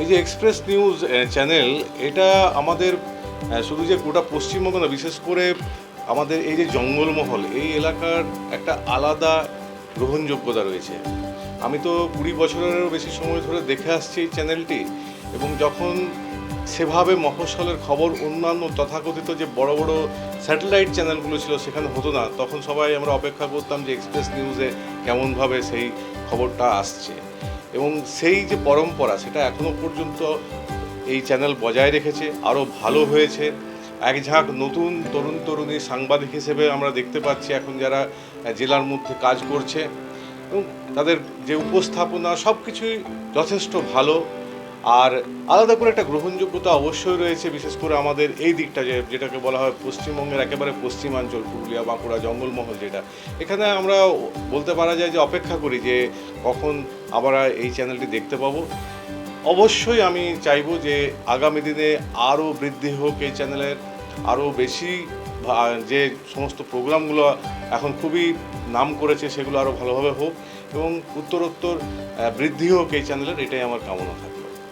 এই যে express news channel এটা আমাদের শুধু যে গোটা পশ্চিমবঙ্গ না, বিশেষ করে আমাদের এই যে জঙ্গলমহল, এই এলাকার একটা আলাদা গ্রহণযোগ্যতা রয়েছে। আমি তো কুড়ি বছরেরও বেশি সময় ধরে দেখে আসছি এই চ্যানেলটি এবং যখন সেভাবে মফস্বলের খবর, অন্যান্য তথাকথিত যে বড় বড় স্যাটেলাইট চ্যানেলগুলো ছিল, সেখানে হতো না, তখন সবাই আমরা অপেক্ষা করতাম যে এক্সপ্রেস নিউজে কেমনভাবে সেই খবরটা আসছে। এবং সেই যে পরম্পরা, সেটা এখনও পর্যন্ত এই চ্যানেল বজায় রেখেছে আরও ভালো হয়েছে। এক ঝাঁক নতুন তরুণ তরুণী সাংবাদিক হিসেবে আমরা দেখতে পাচ্ছি এখন যারা জেলার মধ্যে কাজ করছে। এবং তাদের যে উপস্থাপনা সব কিছুই যথেষ্ট ভালো। আর আলাদা করে একটা গ্রহণযোগ্যতা অবশ্যই রয়েছে, বিশেষ করে আমাদের এই দিকটা যে, যেটাকে বলা হয় পশ্চিমবঙ্গের একেবারে পশ্চিমাঞ্চল, পুরুলিয়া, বাঁকুড়া, জঙ্গলমহল যেটা। এখানে আমরা বলতে পারা যায় যে, অপেক্ষা করি যে, কখন আমরা এই চ্যানেলটি দেখতে পাবো। অবশ্যই আমি চাইব যে আগামী দিনে আরও বৃদ্ধি হোক এই চ্যানেলের আরও বেশি যে সমস্ত প্রোগ্রামগুলো এখন খুবই নাম করেছে সেগুলো আরও ভালোভাবে হোক এবং উত্তরোত্তর বৃদ্ধি হোক এই চ্যানেলের এটাই আমার কামনা থাকে